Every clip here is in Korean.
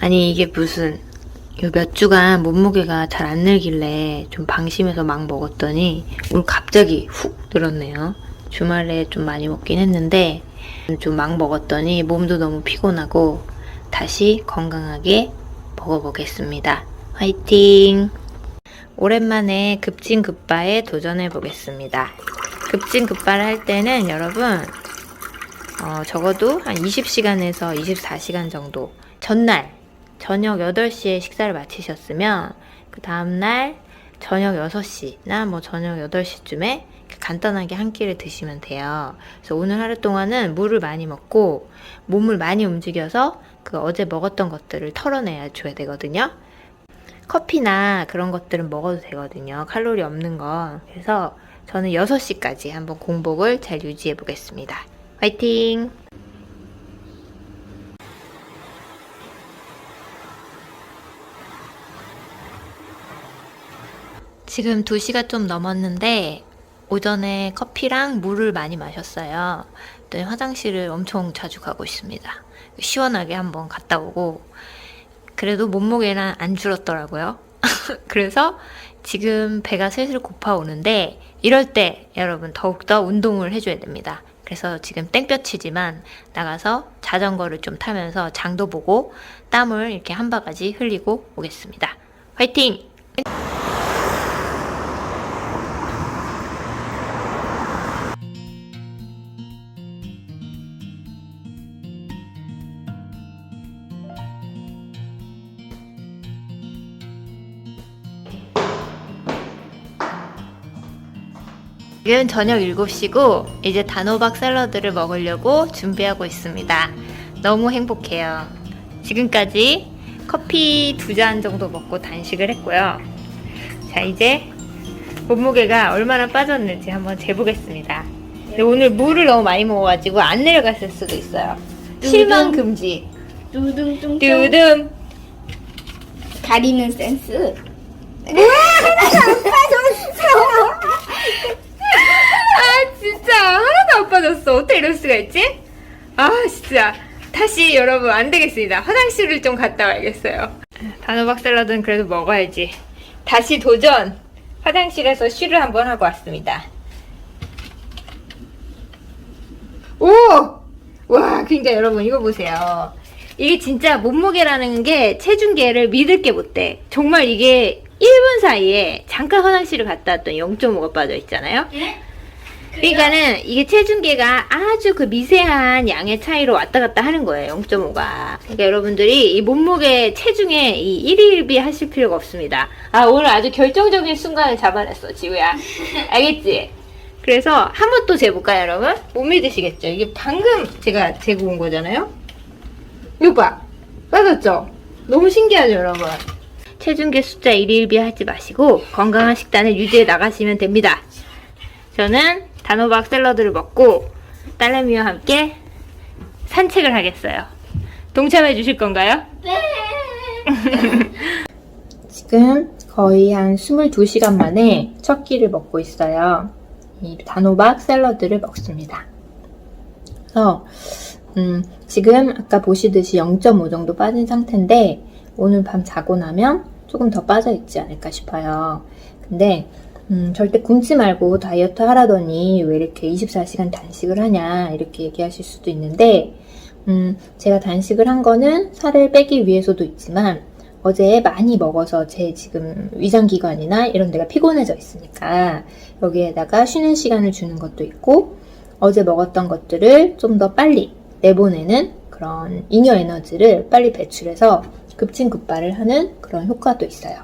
아니 이게 무슨 요 몇 주간 몸무게가 잘 안 늘길래 좀 방심해서 막 먹었더니 오늘 갑자기 훅 늘었네요. 주말에 좀 많이 먹긴 했는데 좀 막 먹었더니 몸도 너무 피곤하고 다시 건강하게 먹어보겠습니다. 화이팅! 오랜만에 급진급바에 도전해 보겠습니다. 급진급바를 할 때는 여러분 어, 적어도 한 20시간에서 24시간 정도 전날 저녁 8시에 식사를 마치셨으면 그 다음날 저녁 6시나 뭐 저녁 8시쯤에 간단하게 한 끼를 드시면 돼요. 그래서 오늘 하루 동안은 물을 많이 먹고 몸을 많이 움직여서 그 어제 먹었던 것들을 털어내야 줘야 되거든요. 커피나 그런 것들은 먹어도 되거든요. 칼로리 없는 거. 그래서 저는 6시까지 한번 공복을 잘 유지해 보겠습니다. 화이팅! 지금 2시가 좀 넘었는데 오전에 커피랑 물을 많이 마셨어요. 또 화장실을 엄청 자주 가고 있습니다. 시원하게 한번 갔다 오고 그래도 몸무게는 안 줄었더라고요. 그래서 지금 배가 슬슬 고파오는데 이럴 때 여러분 더욱더 운동을 해줘야 됩니다. 그래서 지금 땡볕이지만 나가서 자전거를 좀 타면서 장도 보고 땀을 이렇게 한 바가지 흘리고 오겠습니다. 화이팅! 지금 저녁 7시고 이제 단호박 샐러드를 먹으려고 준비하고 있습니다. 너무 행복해요. 지금까지 커피 두 잔 정도 먹고 단식을 했고요. 자, 이제 몸무게가 얼마나 빠졌는지 한번 재보겠습니다. 근데 오늘 물을 너무 많이 먹어가지고 안 내려갔을 수도 있어요. 실망 금지. 뚜둥뚱뚱 뚜둠. 가리는 센스 아 진짜 하나도 안 빠졌어 어떻게 이럴 수가 있지? 아 진짜. 다시 여러분 안 되겠습니다. 화장실을 좀 갔다 와야겠어요. 단호박 샐러드는 그래도 먹어야지. 다시 도전. 화장실에서 쉬를 한번 하고 왔습니다. 오! 와 굉장히 여러분 이거 보세요. 이게 진짜 몸무게라는 게 체중계를 믿을 게 못 돼 정말 이게 1분 사이에 잠깐 화장실을 갔다 왔더니 0.5가 빠져 있잖아요 그러니까는 이게 체중계가 아주 그 미세한 양의 차이로 왔다 갔다 하는 거예요. 0.5가. 그러니까 여러분들이 이 몸무게 체중에 이 1일1비 하실 필요가 없습니다. 아 오늘 아주 결정적인 순간을 잡아냈어 지우야. 알겠지? 그래서 한 번 또 재볼까요 여러분? 못 믿으시겠죠? 이게 방금 제가 재고 온 거잖아요. 이거 봐. 빠졌죠? 너무 신기하죠 여러분? 체중계 숫자 1일1비 하지 마시고 건강한 식단을 유지해 나가시면 됩니다. 저는 단호박 샐러드를 먹고 딸내미와 함께 산책을 하겠어요. 동참해 주실 건가요? 네 지금 거의 한 22시간 만에 첫 끼를 먹고 있어요. 이 단호박 샐러드를 먹습니다. 그래서 음, 지금 아까 보시듯이 0.5 정도 빠진 상태인데 오늘 밤 자고 나면 조금 더 빠져 있지 않을까 싶어요. 근데 음, 절대 굶지 말고 다이어트 하라더니 왜 이렇게 24시간 단식을 하냐 이렇게 얘기하실 수도 있는데 음, 제가 단식을 한 거는 살을 빼기 위해서도 있지만 어제 많이 먹어서 제 지금 위장기관이나 이런 데가 피곤해져 있으니까 여기에다가 쉬는 시간을 주는 것도 있고 어제 먹었던 것들을 좀 더 빨리 내보내는 그런 잉여 에너지를 빨리 배출해서 급진급발을 하는 그런 효과도 있어요.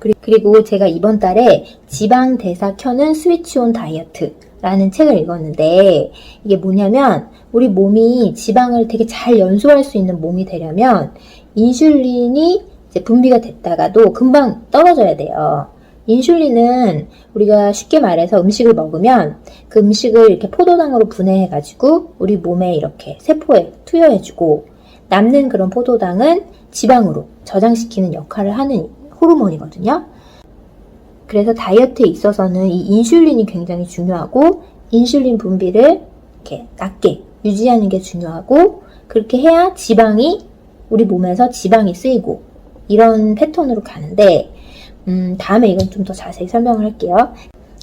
그리- 그리고 제가 이번 달에 지방 대사 켜는 스위치온 다이어트 라는 책을 읽었는데 이게 뭐냐면 우리 몸이 지방을 되게 잘 연소할 수 있는 몸이 되려면 인슐린이 분비가 됐다가도 금방 떨어져야 돼요. 인슐린은 우리가 쉽게 말해서 음식을 먹으면 그 음식을 이렇게 포도당으로 분해해가지고 우리 몸에 이렇게 세포에 투여해주고 남는 그런 포도당은 지방으로 저장시키는 역할을 하는 호르몬이거든요. 그래서 다이어트에 있어서는 이 인슐린이 굉장히 중요하고 인슐린 분비를 이렇게 낮게 유지하는 게 중요하고 그렇게 해야 지방이 우리 몸에서 지방이 쓰이고 이런 패턴으로 가는데 음, 다음에 이건 좀 더 자세히 설명을 할게요.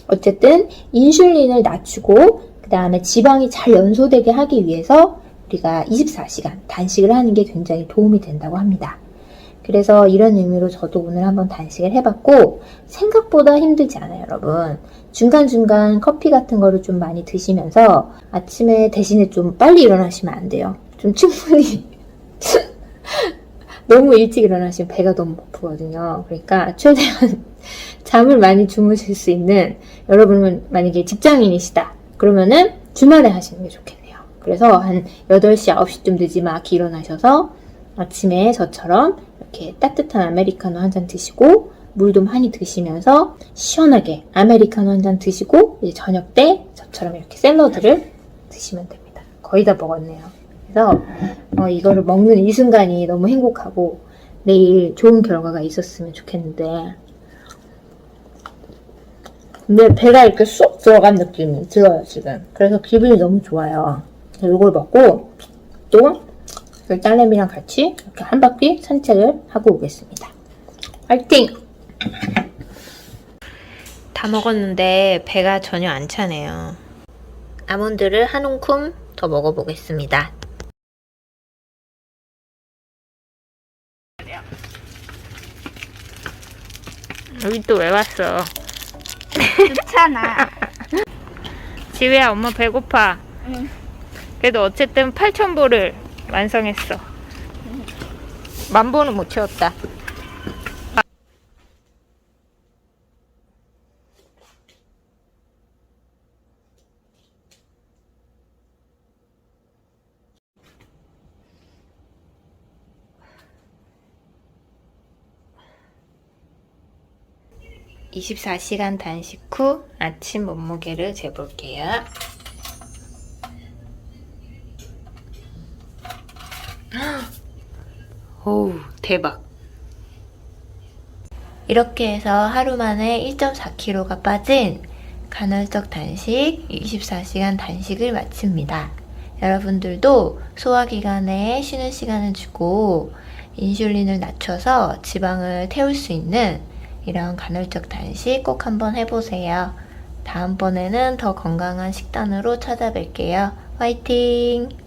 어쨌든 인슐린을 낮추고 그 다음에 지방이 잘 연소되게 하기 위해서 우리가 24시간 단식을 하는 게 굉장히 도움이 된다고 합니다. 그래서 이런 의미로 저도 오늘 한번 단식을 해봤고 생각보다 힘들지 않아요, 여러분. 중간중간 커피 같은 거를 좀 많이 드시면서 아침에 대신에 좀 빨리 일어나시면 안 돼요. 좀 충분히 너무 일찍 일어나시면 배가 너무 고프거든요. 그러니까 최대한 잠을 많이 주무실 수 있는 여러분은 만약에 직장인이시다. 그러면은 주말에 하시는 게 좋겠네요. 그래서 한 8시, 9시쯤 되지 막 일어나셔서 아침에 저처럼 이렇게 따뜻한 아메리카노 한 잔 드시고 물도 많이 드시면서 시원하게 아메리카노 한 잔 드시고 이제 저녁 때 저처럼 이렇게 샐러드를 드시면 됩니다. 거의 다 먹었네요. 그래서 어, 이거를 먹는 이 순간이 너무 행복하고 내일 좋은 결과가 있었으면 좋겠는데 근데 배가 이렇게 쏙 들어간 느낌이 들어요 지금 그래서 기분이 너무 좋아요 이걸 먹고 또 그 딸내미랑 같이 이렇게 한 바퀴 산책을 하고 오겠습니다 화이팅! 다 먹었는데 배가 전혀 안 차네요. 아몬드를 한 움큼 더 먹어보겠습니다. 여기 또 왜 왔어? 좋잖아. 지우야 엄마 배고파. 응. 그래도 어쨌든 8,000보를 완성했어. 만 보는 못 채웠다. (24시간) 단식 후 아침 몸무게를 재볼게요. 오우, 대박. 이렇게 해서 하루 만에 1.4kg가 빠진 간헐적 단식 24시간 단식을 마칩니다. 여러분들도 소화기관에 쉬는 시간을 주고 인슐린을 낮춰서 지방을 태울 수 있는 이런 간헐적 단식 꼭 한번 해보세요. 다음번에는 더 건강한 식단으로 찾아뵐게요. 화이팅!